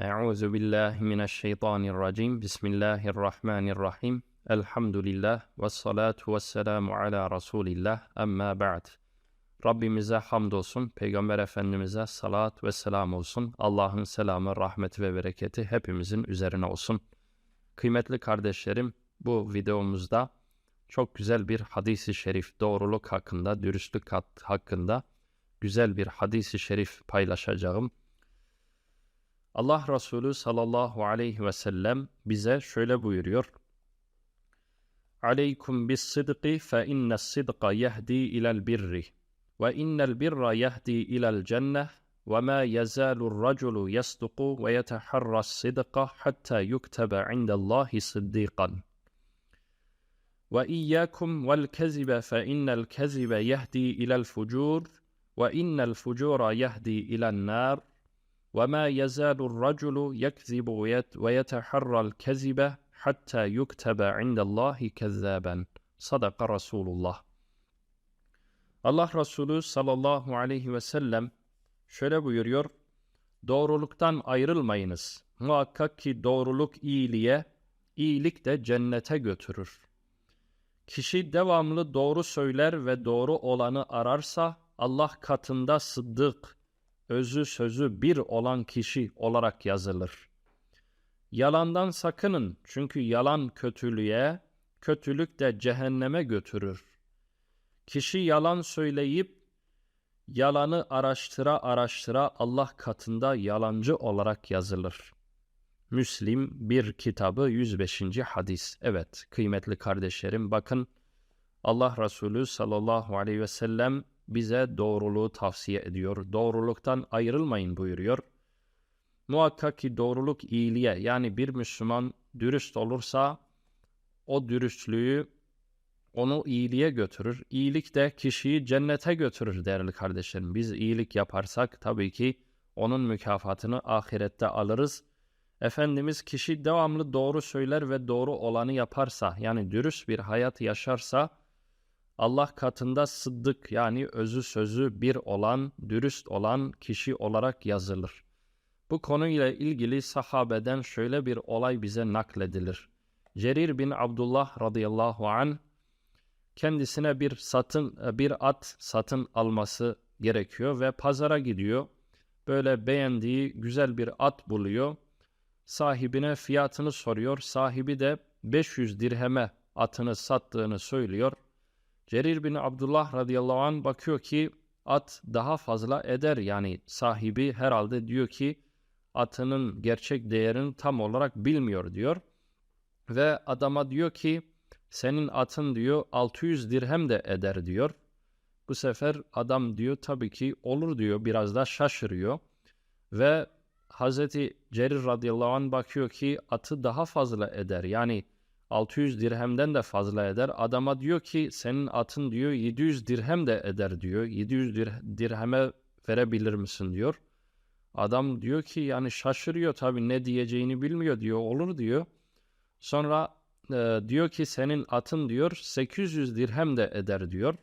Euzu billahi mineşşeytanirracim. Bismillahirrahmanirrahim. Elhamdülillah ve salatu ve selamu ala Resulillah. Amma ba'd. Rabbimize hamdolsun, Peygamber Efendimiz'e salat ve selam olsun. Allah'ın selamı, rahmeti ve bereketi hepimizin üzerine olsun. Kıymetli kardeşlerim, bu videomuzda çok güzel bir hadisi şerif, doğruluk hakkında, dürüstlük hakkında güzel bir hadisi şerif paylaşacağım. Allah Resulü sallallahu aleyhi ve sellem bize şöyle buyuruyor. Aleykum bis sidqi fe innes sidqa yehdi ilel birri ve innel birra yehdi ilel cenneh ve ma yezalu raculu yasduku ve yeteharras sidqa hatta yuktebe indallahi siddiqan. وإياكم والكذب فإن الكذب يهدي إلى الفجور وإن الفجور يهدي إلى النار وما يزال الرجل يكذب ويتحرى الكذب حتى يكتب عند الله كذابا صدق رسول الله Allah Resulü sallallahu aleyhi ve sellem şöyle buyuruyor. Doğruluktan ayrılmayınız. Muhakkak ki doğruluk iyiliğe, iyilik de cennete götürür. Kişi devamlı doğru söyler ve doğru olanı ararsa Allah katında sıddık, özü sözü bir olan kişi olarak yazılır. Yalandan sakının çünkü yalan kötülüğe, kötülük de cehenneme götürür. Kişi yalan söyleyip yalanı araştıra araştıra Allah katında yalancı olarak yazılır. Müslim bir kitabı 105. hadis. Evet kıymetli kardeşlerim bakın Allah Resulü sallallahu aleyhi ve sellem bize doğruluğu tavsiye ediyor. Doğruluktan ayrılmayın buyuruyor. Muhakkak ki doğruluk iyiliğe yani bir Müslüman dürüst olursa o dürüstlüğü onu iyiliğe götürür. İyilik de kişiyi cennete götürür değerli kardeşlerim. Biz iyilik yaparsak tabii ki onun mükafatını ahirette alırız. Efendimiz kişi devamlı doğru söyler ve doğru olanı yaparsa yani dürüst bir hayat yaşarsa Allah katında sıddık yani özü sözü bir olan, dürüst olan kişi olarak yazılır. Bu konuyla ilgili sahabeden şöyle bir olay bize nakledilir. Cerir bin Abdullah radıyallahu an kendisine bir satın bir at satın alması gerekiyor ve pazara gidiyor. Böyle beğendiği güzel bir at buluyor. Sahibine fiyatını soruyor. Sahibi de 500 dirheme atını sattığını söylüyor. Cerir bin Abdullah radıyallahu an bakıyor ki at daha fazla eder yani sahibi herhalde diyor ki atının gerçek değerini tam olarak bilmiyor diyor. Ve adama diyor ki senin atın diyor 600 dirhem de eder diyor. Bu sefer adam diyor tabii ki olur diyor biraz da şaşırıyor. Ve Hazreti Cerir radıyallahu anh bakıyor ki atı daha fazla eder. Yani 600 dirhemden de fazla eder. Adama diyor ki senin atın diyor 700 dirhem de eder diyor. 700 dir dirheme verebilir misin diyor. Adam diyor ki yani şaşırıyor tabii ne diyeceğini bilmiyor diyor. Olur diyor. Sonra e, diyor ki senin atın diyor 800 dirhem de eder diyor.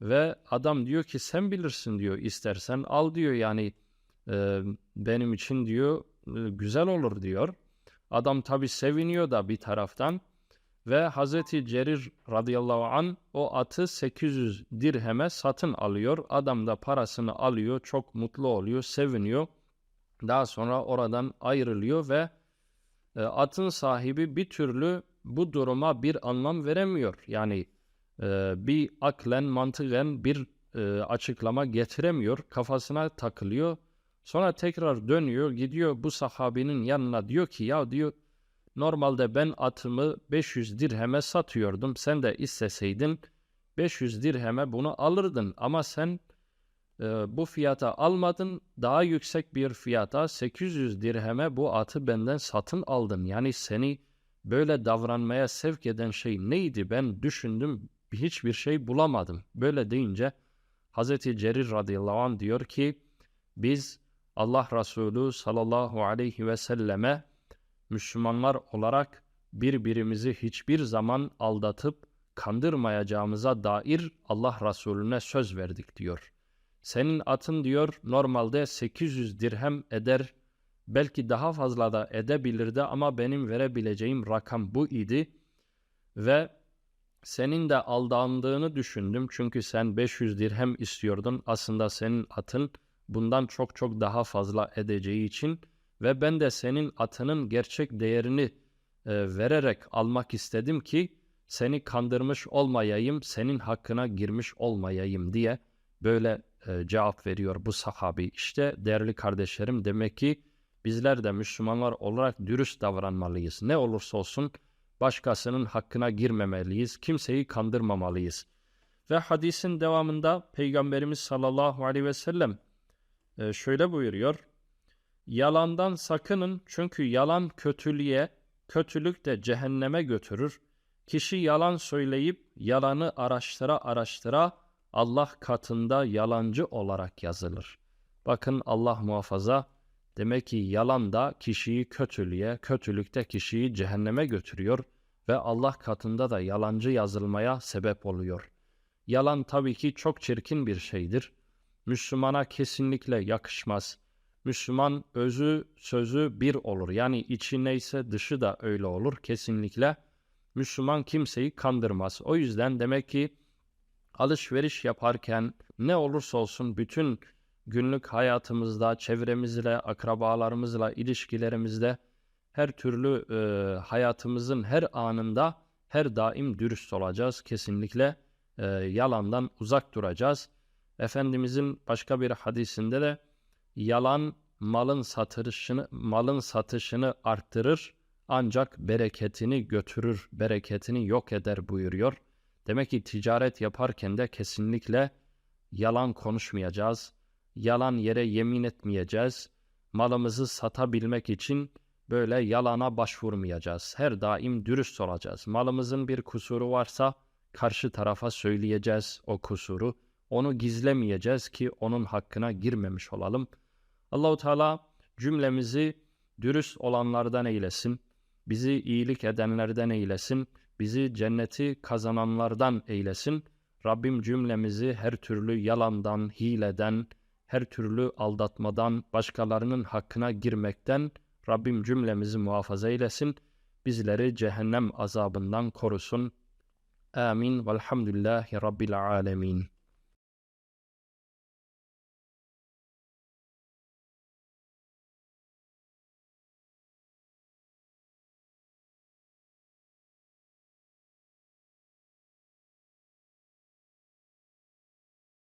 Ve adam diyor ki sen bilirsin diyor istersen al diyor yani e, benim için diyor e, güzel olur diyor. Adam tabi seviniyor da bir taraftan ve Hazreti Cerir radıyallahu an o atı 800 dirheme satın alıyor. Adam da parasını alıyor, çok mutlu oluyor, seviniyor. Daha sonra oradan ayrılıyor ve e, atın sahibi bir türlü bu duruma bir anlam veremiyor. Yani e, bir aklen, mantıken bir e, açıklama getiremiyor. Kafasına takılıyor Sonra tekrar dönüyor, gidiyor bu sahabinin yanına diyor ki ya diyor normalde ben atımı 500 dirheme satıyordum. Sen de isteseydin 500 dirheme bunu alırdın ama sen e, bu fiyata almadın. Daha yüksek bir fiyata 800 dirheme bu atı benden satın aldın. Yani seni böyle davranmaya sevk eden şey neydi? Ben düşündüm hiçbir şey bulamadım. Böyle deyince Hazreti Cerir radıyallahu anh diyor ki biz Allah Resulü sallallahu aleyhi ve selleme Müslümanlar olarak birbirimizi hiçbir zaman aldatıp kandırmayacağımıza dair Allah Resulüne söz verdik diyor. Senin atın diyor normalde 800 dirhem eder Belki daha fazla da edebilirdi ama benim verebileceğim rakam bu idi. Ve senin de aldandığını düşündüm. Çünkü sen 500 dirhem istiyordun. Aslında senin atın bundan çok çok daha fazla edeceği için ve ben de senin atının gerçek değerini e, vererek almak istedim ki seni kandırmış olmayayım, senin hakkına girmiş olmayayım diye böyle e, cevap veriyor bu sahabi. İşte değerli kardeşlerim demek ki bizler de Müslümanlar olarak dürüst davranmalıyız. Ne olursa olsun başkasının hakkına girmemeliyiz, kimseyi kandırmamalıyız. Ve hadisin devamında Peygamberimiz sallallahu aleyhi ve sellem e, şöyle buyuruyor. Yalandan sakının çünkü yalan kötülüğe, kötülük de cehenneme götürür. Kişi yalan söyleyip yalanı araştıra araştıra Allah katında yalancı olarak yazılır. Bakın Allah muhafaza demek ki yalan da kişiyi kötülüğe, kötülük de kişiyi cehenneme götürüyor ve Allah katında da yalancı yazılmaya sebep oluyor. Yalan tabii ki çok çirkin bir şeydir. Müslümana kesinlikle yakışmaz. Müslüman özü sözü bir olur. Yani içi neyse dışı da öyle olur kesinlikle. Müslüman kimseyi kandırmaz. O yüzden demek ki alışveriş yaparken ne olursa olsun bütün günlük hayatımızda, çevremizle, akrabalarımızla, ilişkilerimizde her türlü e, hayatımızın her anında her daim dürüst olacağız. Kesinlikle e, yalandan uzak duracağız. Efendimizin başka bir hadisinde de yalan malın satışını malın satışını arttırır ancak bereketini götürür, bereketini yok eder buyuruyor. Demek ki ticaret yaparken de kesinlikle yalan konuşmayacağız. Yalan yere yemin etmeyeceğiz. Malımızı satabilmek için böyle yalana başvurmayacağız. Her daim dürüst olacağız. Malımızın bir kusuru varsa karşı tarafa söyleyeceğiz o kusuru. Onu gizlemeyeceğiz ki onun hakkına girmemiş olalım. Allahu Teala cümlemizi dürüst olanlardan eylesin. Bizi iyilik edenlerden eylesin. Bizi cenneti kazananlardan eylesin. Rabbim cümlemizi her türlü yalandan, hileden, her türlü aldatmadan, başkalarının hakkına girmekten Rabbim cümlemizi muhafaza eylesin. Bizleri cehennem azabından korusun. Amin. Velhamdülillahi Rabbil alemin.